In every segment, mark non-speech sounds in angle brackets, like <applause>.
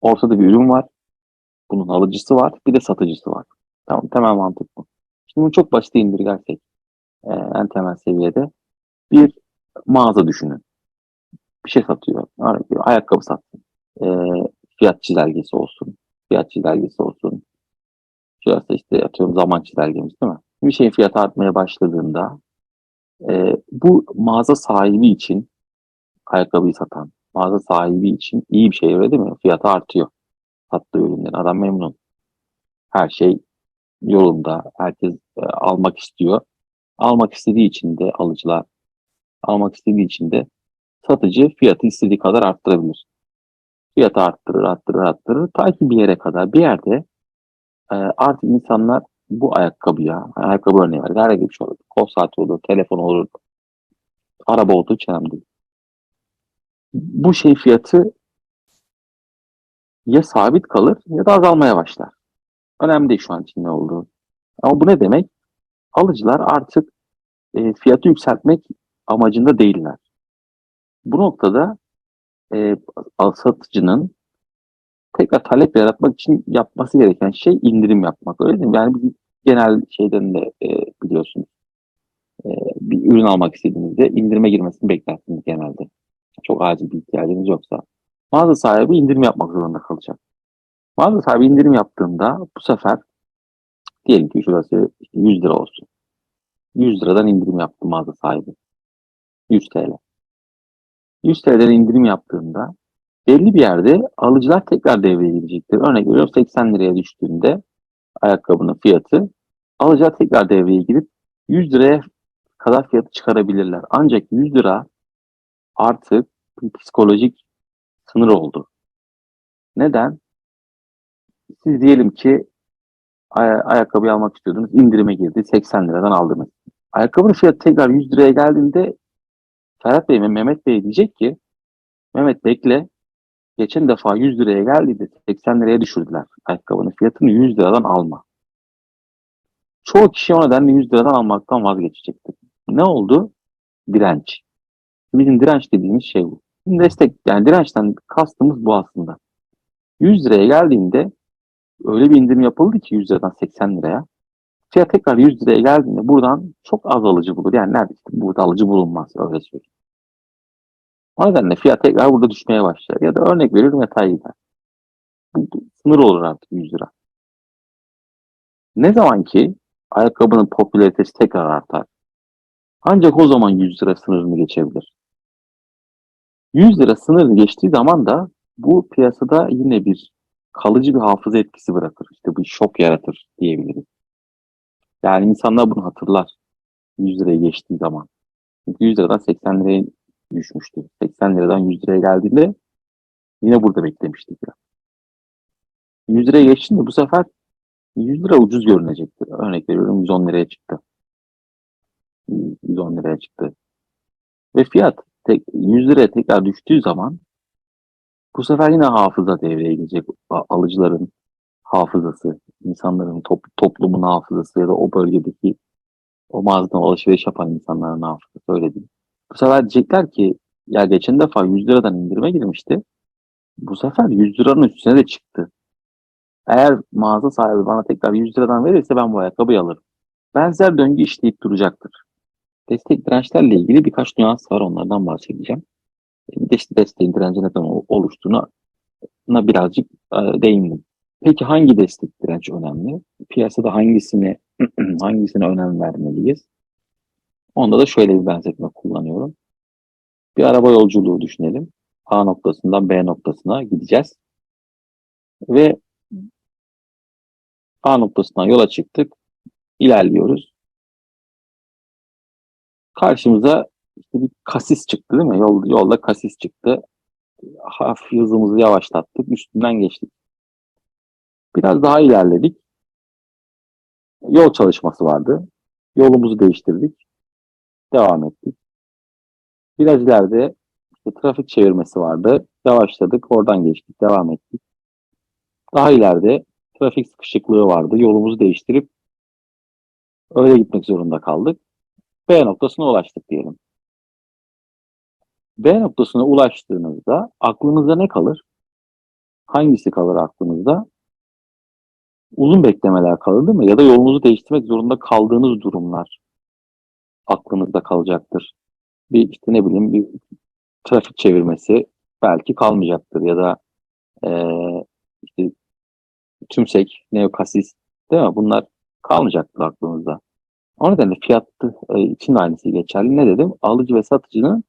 Ortada bir ürün var. Bunun alıcısı var. Bir de satıcısı var. Tamam, temel mantık bu. Şimdi bunu çok basit indirgersek e, en temel seviyede bir mağaza düşünün. Bir şey satıyor. Ayakkabı satsın. E, fiyat çizelgesi olsun. Fiyat çizelgesi olsun. Şurası işte atıyorum zaman çizelgemiz değil mi? Bir şeyin fiyatı artmaya başladığında e, bu mağaza sahibi için ayakkabıyı satan mağaza sahibi için iyi bir şey öyle değil mi? Fiyatı artıyor. Sattığı ürünlerin. Adam memnun. Her şey yolunda. Herkes e, almak istiyor. Almak istediği için de alıcılar almak istediği için de satıcı fiyatı istediği kadar arttırabilir. Fiyatı arttırır, arttırır, arttırır. Ta ki bir yere kadar. Bir yerde e, artık insanlar bu ayakkabıya, ayakkabı örneği var. Herhangi bir şey olur. Kol saati olur, telefon olur, araba olduğu hiç değil. Bu şey fiyatı ya sabit kalır ya da azalmaya başlar. Önemli değil şu an için ne olduğu. Ama bu ne demek? Alıcılar artık e, fiyatı yükseltmek amacında değiller. Bu noktada e, satıcının tekrar talep yaratmak için yapması gereken şey indirim yapmak. Öyle değil mi? Yani genel şeyden de e, biliyorsunuz. E, bir ürün almak istediğinizde indirime girmesini beklersiniz genelde. Çok acil bir ihtiyacınız yoksa. Mağaza sahibi indirim yapmak zorunda kalacak. Mağaza sahibi indirim yaptığında bu sefer diyelim ki şurası işte 100 lira olsun. 100 liradan indirim yaptı mağaza sahibi. 100 TL. 100 TL'den indirim yaptığında belli bir yerde alıcılar tekrar devreye girecektir. Örnek veriyorum 80 liraya düştüğünde ayakkabının fiyatı alıcılar tekrar devreye girip 100 liraya kadar fiyatı çıkarabilirler. Ancak 100 lira artık psikolojik sınır oldu. Neden? Siz diyelim ki ay- ayakkabı almak istiyordunuz, indirime girdi, 80 liradan aldınız. Ayakkabının fiyatı tekrar 100 liraya geldiğinde Ferhat Bey ve Mehmet Bey diyecek ki Mehmet bekle geçen defa 100 liraya geldiğinde 80 liraya düşürdüler. Ayakkabının fiyatını 100 liradan alma. Çoğu kişi o nedenle 100 liradan almaktan vazgeçecektir. Ne oldu? Direnç. Bizim direnç dediğimiz şey bu. Destek yani dirençten kastımız bu aslında. 100 liraya geldiğinde öyle bir indirim yapıldı ki 100 liradan 80 liraya. Fiyat tekrar 100 liraya geldiğinde buradan çok az alıcı bulur. Yani neredeyse burada alıcı bulunmaz öyle söyleyeyim. O nedenle fiyat tekrar burada düşmeye başlar. Ya da örnek veriyorum metal gider. Sınır olur artık 100 lira. Ne zaman ki ayakkabının popülaritesi tekrar artar. Ancak o zaman 100 lira sınırını geçebilir. 100 lira sınırını geçtiği zaman da bu piyasada yine bir kalıcı bir hafıza etkisi bırakır. İşte bir şok yaratır diyebiliriz. Yani insanlar bunu hatırlar. 100 liraya geçtiği zaman. Çünkü 100 liradan 80 liraya düşmüştü. 80 liradan 100 liraya geldiğinde yine burada beklemiştik. Ya. 100 liraya geçtiğinde bu sefer 100 lira ucuz görünecektir. Örnek veriyorum 110 liraya çıktı. 110 liraya çıktı. Ve fiyat tek, 100 liraya tekrar düştüğü zaman bu sefer yine hafıza devreye girecek. Alıcıların hafızası, insanların top, toplumun hafızası ya da o bölgedeki o mağazadan alışveriş yapan insanların hafızası öyle değil. Bu sefer diyecekler ki ya geçen defa 100 liradan indirime girmişti. Bu sefer 100 liranın üstüne de çıktı. Eğer mağaza sahibi bana tekrar 100 liradan verirse ben bu ayakkabıyı alırım. Benzer döngü işleyip duracaktır. Destek dirençlerle ilgili birkaç nüans var onlardan bahsedeceğim. Bir de işte desteğin direnci neden oluştuğuna birazcık e, değindim. Peki hangi destek direnç önemli? Piyasada hangisine <clears throat> hangisine önem vermeliyiz? Onda da şöyle bir benzetme kullanıyorum. Bir araba yolculuğu düşünelim. A noktasından B noktasına gideceğiz. Ve A noktasından yola çıktık. İlerliyoruz. Karşımıza işte bir kasis çıktı değil mi? Yol, yolda kasis çıktı. Hafif hızımızı yavaşlattık. Üstünden geçtik. Biraz daha ilerledik. Yol çalışması vardı. Yolumuzu değiştirdik. Devam ettik. Biraz ileride işte trafik çevirmesi vardı. Yavaşladık. Oradan geçtik. Devam ettik. Daha ileride trafik sıkışıklığı vardı. Yolumuzu değiştirip öyle gitmek zorunda kaldık. B noktasına ulaştık diyelim. B noktasına ulaştığınızda aklınızda ne kalır? hangisi kalır aklınızda? Uzun beklemeler kalır değil mi? Ya da yolunuzu değiştirmek zorunda kaldığınız durumlar aklınızda kalacaktır. Bir işte ne bileyim bir trafik çevirmesi belki kalmayacaktır ya da eee işte tümsek, neokasis değil mi? Bunlar kalmayacaktır aklınızda. O nedenle fiyatı e, için de aynısı geçerli. Ne dedim? Alıcı ve satıcının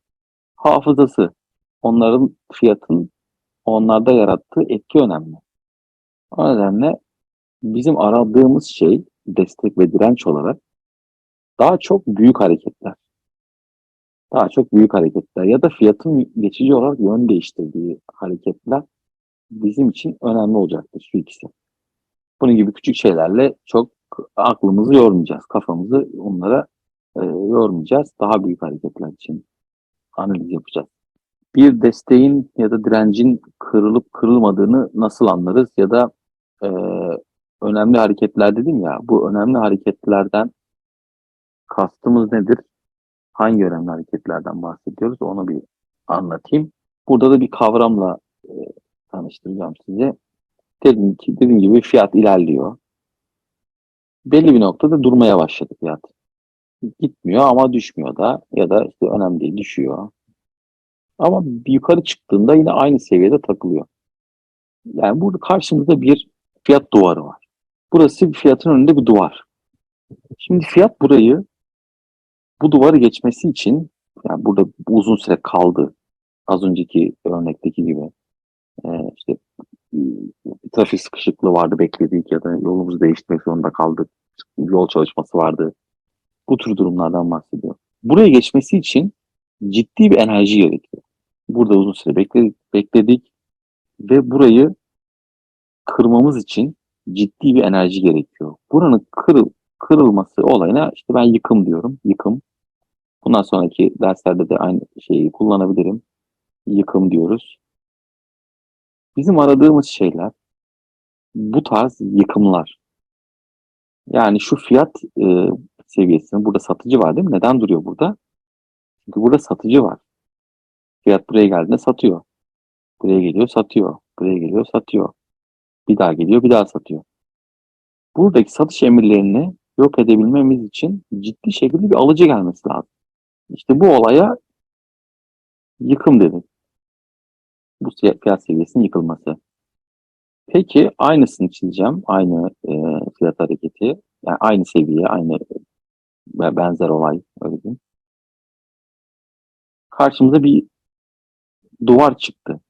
hafızası. Onların fiyatın onlarda yarattığı etki önemli. O nedenle bizim aradığımız şey destek ve direnç olarak daha çok büyük hareketler. Daha çok büyük hareketler ya da fiyatın geçici olarak yön değiştirdiği hareketler bizim için önemli olacaktır şu ikisi. Bunun gibi küçük şeylerle çok aklımızı yormayacağız. Kafamızı onlara e, yormayacağız. Daha büyük hareketler için analiz yapacağız. Bir desteğin ya da direncin kırılıp kırılmadığını nasıl anlarız ya da e, önemli hareketler dedim ya bu önemli hareketlerden kastımız nedir? Hangi önemli hareketlerden bahsediyoruz onu bir anlatayım. Burada da bir kavramla e, tanıştıracağım size. Dediğim, ki, dediğim gibi fiyat ilerliyor. Belli bir noktada durmaya başladı fiyat. Gitmiyor ama düşmüyor da ya da işte önemli değil düşüyor. Ama yukarı çıktığında yine aynı seviyede takılıyor. Yani burada karşımızda bir fiyat duvarı var. Burası fiyatın önünde bir duvar. Şimdi fiyat burayı bu duvarı geçmesi için yani burada uzun süre kaldı. Az önceki örnekteki gibi. İşte trafik sıkışıklığı vardı bekledik ya da yolumuzu değiştirmek zorunda kaldık. Yol çalışması vardı. Bu tür durumlardan bahsediyor. Buraya geçmesi için ciddi bir enerji gerekiyor. Burada uzun süre bekledik, bekledik ve burayı kırmamız için ciddi bir enerji gerekiyor. Buranın kırıl, kırılması olayına işte ben yıkım diyorum. Yıkım. Bundan sonraki derslerde de aynı şeyi kullanabilirim. Yıkım diyoruz. Bizim aradığımız şeyler bu tarz yıkımlar. Yani şu fiyat e, seviyesinin burada satıcı var değil mi? Neden duruyor burada? Çünkü burada satıcı var. Fiyat buraya geldiğinde satıyor. Buraya geliyor satıyor. Buraya geliyor satıyor. Bir daha geliyor bir daha satıyor. Buradaki satış emirlerini yok edebilmemiz için ciddi şekilde bir alıcı gelmesi lazım. İşte bu olaya yıkım dedik. Bu fiyat seviyesinin yıkılması. Peki aynısını çizeceğim. Aynı e, fiyat hareketi. Yani aynı seviye, aynı ve benzer olay öyle diyeyim. Karşımıza bir duvar çıktı.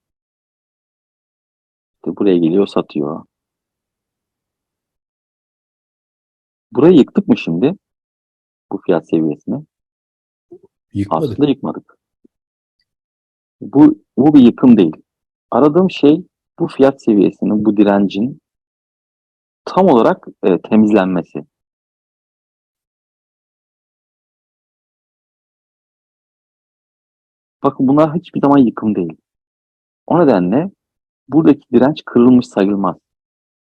İşte buraya geliyor satıyor. Burayı yıktık mı şimdi? Bu fiyat seviyesini. Yıkmadık. Aslında yıkmadık. Bu, bu bir yıkım değil. Aradığım şey bu fiyat seviyesinin, bu direncin tam olarak e, temizlenmesi. Bakın bunlar hiçbir zaman yıkım değil. O nedenle buradaki direnç kırılmış sayılmaz.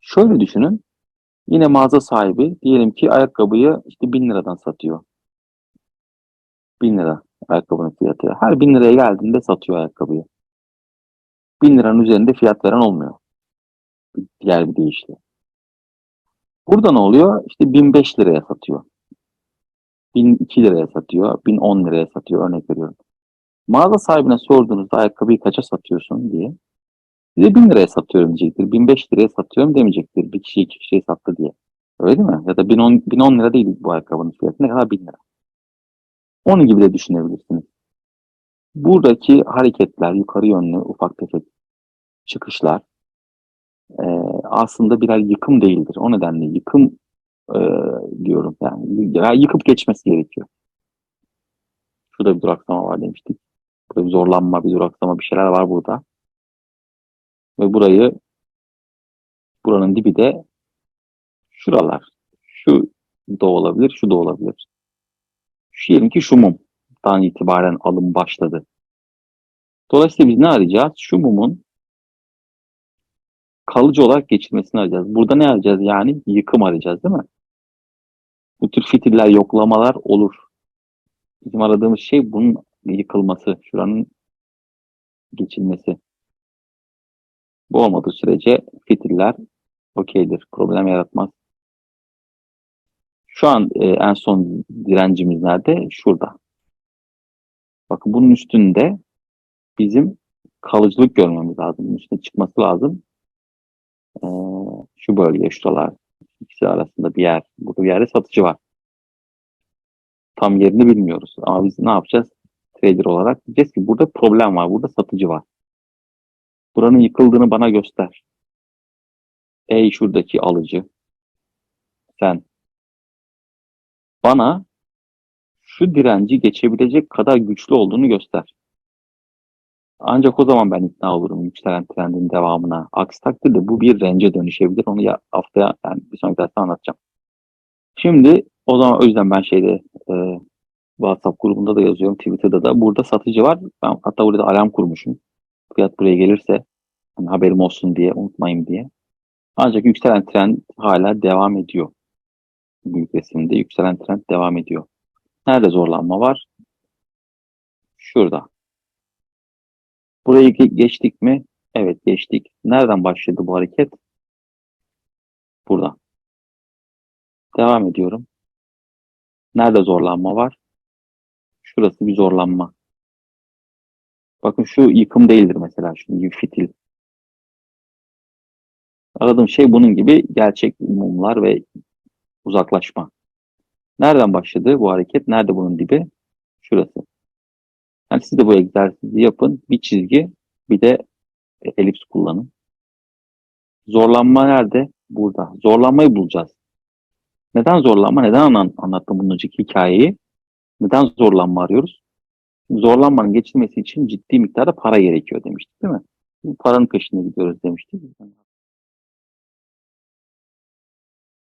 Şöyle düşünün. Yine mağaza sahibi diyelim ki ayakkabıyı işte 1000 liradan satıyor. 1000 lira ayakkabının fiyatı. Her 1000 liraya geldiğinde satıyor ayakkabıyı. 1000 liranın üzerinde fiyat veren olmuyor. Diğer bir deyişle. Burada ne oluyor? İşte 1005 liraya satıyor. 1002 liraya satıyor. 1010 liraya satıyor. Örnek veriyorum. Mağaza sahibine sorduğunuzda ayakkabıyı kaça satıyorsun diye. Size 1000 liraya satıyorum diyecektir. 1005 liraya satıyorum demeyecektir. Bir kişi iki kişiye sattı diye. Öyle değil mi? Ya da 1010, 1010 lira değil bu ayakkabının fiyatı. Ne kadar 1000 lira. Onun gibi de düşünebilirsiniz. Buradaki hareketler, yukarı yönlü ufak tefek çıkışlar e, aslında birer yıkım değildir. O nedenle yıkım e, diyorum. Yani ya yıkıp geçmesi gerekiyor. Şurada bir duraksama var demiştik. Burada bir zorlanma, bir duraksama bir şeyler var burada. Ve burayı buranın dibi de şuralar. Şu da olabilir, şu da olabilir. Diyelim ki şu mumdan itibaren alım başladı. Dolayısıyla biz ne arayacağız? Şu mumun kalıcı olarak geçirmesini arayacağız. Burada ne arayacağız yani? Yıkım arayacağız değil mi? Bu tür fitiller, yoklamalar olur. Bizim aradığımız şey bunun yıkılması, şuranın geçilmesi. Bu olmadığı sürece fitiller okeydir. Problem yaratmaz. Şu an e, en son direncimiz nerede? Şurada. Bakın bunun üstünde bizim kalıcılık görmemiz lazım. Bunun üstüne çıkması lazım. Ee, şu bölge, şuralar. ikisi arasında bir yer. Burada bir yerde satıcı var. Tam yerini bilmiyoruz. Ama biz ne yapacağız? Trader olarak diyeceğiz ki burada problem var. Burada satıcı var. Buranın yıkıldığını bana göster. Ey şuradaki alıcı. Sen bana şu direnci geçebilecek kadar güçlü olduğunu göster. Ancak o zaman ben ikna olurum yükselen trendin devamına. Aksi takdirde bu bir rence dönüşebilir. Onu ya haftaya yani bir sonraki derste anlatacağım. Şimdi o zaman o yüzden ben şeyde e, WhatsApp grubunda da yazıyorum. Twitter'da da. Burada satıcı var. Ben hatta burada alarm kurmuşum. Fiyat buraya gelirse hani haberim olsun diye unutmayayım diye. Ancak yükselen trend hala devam ediyor. Büyük resimde yükselen trend devam ediyor. Nerede zorlanma var? Şurada. Burayı ge- geçtik mi? Evet geçtik. Nereden başladı bu hareket? Burada. Devam ediyorum. Nerede zorlanma var? Şurası bir zorlanma. Bakın şu yıkım değildir mesela. Gibi fitil. Aradığım şey bunun gibi gerçek mumlar ve uzaklaşma. Nereden başladı bu hareket? Nerede bunun dibi? Şurası. Yani siz de bu egzersizi yapın. Bir çizgi, bir de elips kullanın. Zorlanma nerede? Burada. Zorlanmayı bulacağız. Neden zorlanma? Neden anan- anlattım bunun önceki hikayeyi? Neden zorlanma arıyoruz? Zorlanmanın geçilmesi için ciddi miktarda para gerekiyor demiştik değil mi? Paranın peşinde gidiyoruz demiştik.